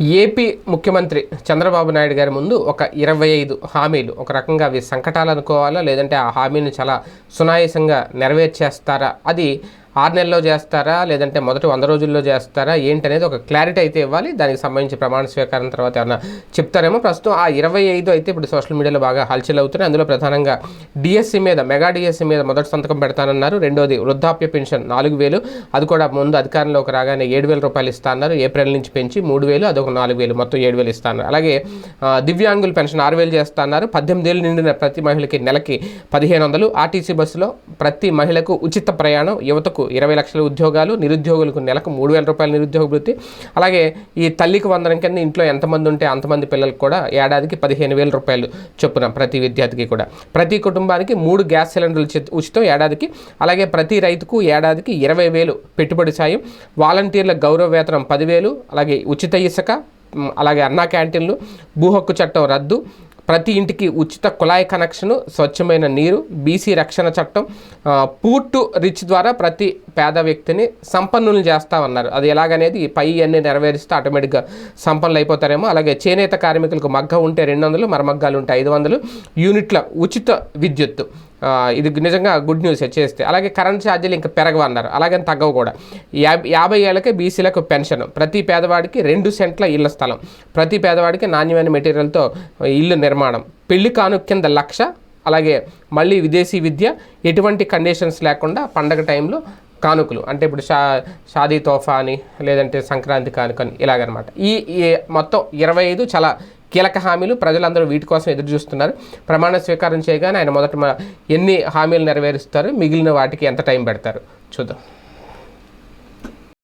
AP ముఖ్యమంత్రి చంద్రబాబు నాయుడు గారి ముందు ఒక ఇరవై ఐదు హామీలు. ఒక రకంగా అవి సంకటాలు అనుకోవాలా? లేదంటే ఆ హామీని చాలా సునాయాసంగా నెరవేర్చేస్తారా? అది ఆరు నెలల్లో చేస్తారా? లేదంటే మొదటి వంద రోజుల్లో చేస్తారా? ఏంటనేది ఒక క్లారిటీ అయితే ఇవ్వాలి. దానికి సంబంధించి ప్రమాణ స్వీకారం తర్వాత ఏమన్నా చెప్తారేమో. ప్రస్తుతం ఆ ఇరవై ఐదు అయితే ఇప్పుడు సోషల్ మీడియాలో బాగా హల్చల్ అవుతున్నాయి. అందులో ప్రధానంగా డిఎస్సి మీద మెగా డిఎస్సి మీద మొదటి సంతకం పెడతానన్నారు. రెండోది వృద్ధాప్య పెన్షన్ నాలుగు వేలు. అది కూడా ముందు అధికారంలోకి రాగానే ఏడు వేల రూపాయలు ఇస్తాన్నారు ఏప్రిల్ నుంచి పెంచి మూడు వేలు అదొక నాలుగు వేలు. మొత్తం ఏడు వేలు ఇస్తాను అలాగే దివ్యాంగుల పెన్షన్ ఆరు వేలు చేస్తా అన్నారు పద్దెనిమిది ఏళ్ళు నిండిన ప్రతి మహిళకి నెలకి పదిహేను వందలు. ఆర్టీసీ బస్సులో ప్రతి మహిళకు ఉచిత ప్రయాణం యువతకు ఇరవై లక్షల ఉద్యోగాలు నిరుద్యోగులకు నెలకు మూడు వేల రూపాయల నిరుద్యోగ వృత్తి అలాగే ఈ తల్లికి వందనం కింద ఇంట్లో ఎంతమంది ఉంటే అంతమంది పిల్లలకు కూడా ఏడాదికి పదిహేను వేల రూపాయలు చొప్పున ప్రతి విద్యార్థికి కూడా. ప్రతి కుటుంబానికి మూడు గ్యాస్ సిలిండర్లు ఉచితం ఏడాదికి అలాగే ప్రతి రైతుకు ఏడాదికి ఇరవై వేలు పెట్టుబడి సాయం వాలంటీర్ల గౌరవ వేతనం పదివేలు అలాగే ఉచిత ఇసుక అలాగే అన్నా క్యాంటీన్లు భూ హక్కు చట్టం రద్దు ప్రతి ఇంటికి ఉచిత కుళాయి కనెక్షను స్వచ్ఛమైన నీరు బీసీ రక్షణ చట్టం పూర్టు రిచ్ ద్వారా ప్రతి పేద వ్యక్తిని సంపన్నులు చేస్తామన్నారు. అది ఎలాగనేది పై అన్ని నెరవేరిస్తే ఆటోమేటిక్గా సంపన్నులు అయిపోతారేమో. అలాగే చేనేత కార్మికులకు మగ్గ ఉంటే రెండు వందలు మరమగ్గాలు ఉంటే ఐదు వందలు యూనిట్ల ఉచిత విద్యుత్ ఇది నిజంగా గుడ్ న్యూస్ చేస్తే అలాగే కరెంట్ ఛార్జీలు ఇంకా పెరగవన్నారు. అలాగే తగ్గవు కూడా. యాభై యాభై ఏళ్ళకే బీసీలకు పెన్షన్. ప్రతి పేదవాడికి రెండు సెంట్ల ఇళ్ళ స్థలం. ప్రతి పేదవాడికి నాణ్యమైన మెటీరియల్తో ఇల్లు నిర్మాణం. పెళ్ళి కాను కింద లక్ష అలాగే మళ్ళీ విదేశీ విద్య ఎటువంటి కండిషన్స్ లేకుండా పండగ టైంలో కానుకలు. అంటే ఇప్పుడు షా షాదీ తోఫా అని లేదంటే సంక్రాంతి కానుక అని ఇలాగనమాట ఈ మొత్తం ఇరవై ఐదు చాలా కీలక హామీలు ప్రజలందరూ వీటి కోసం ఎదురు చూస్తున్నారు. ప్రమాణ స్వీకారం చేయగానే ఆయన మొదట ఎన్ని హామీలు నెరవేరుస్తారు? మిగిలిన వాటికి ఎంత టైం పెడతారు? చూద్దాం.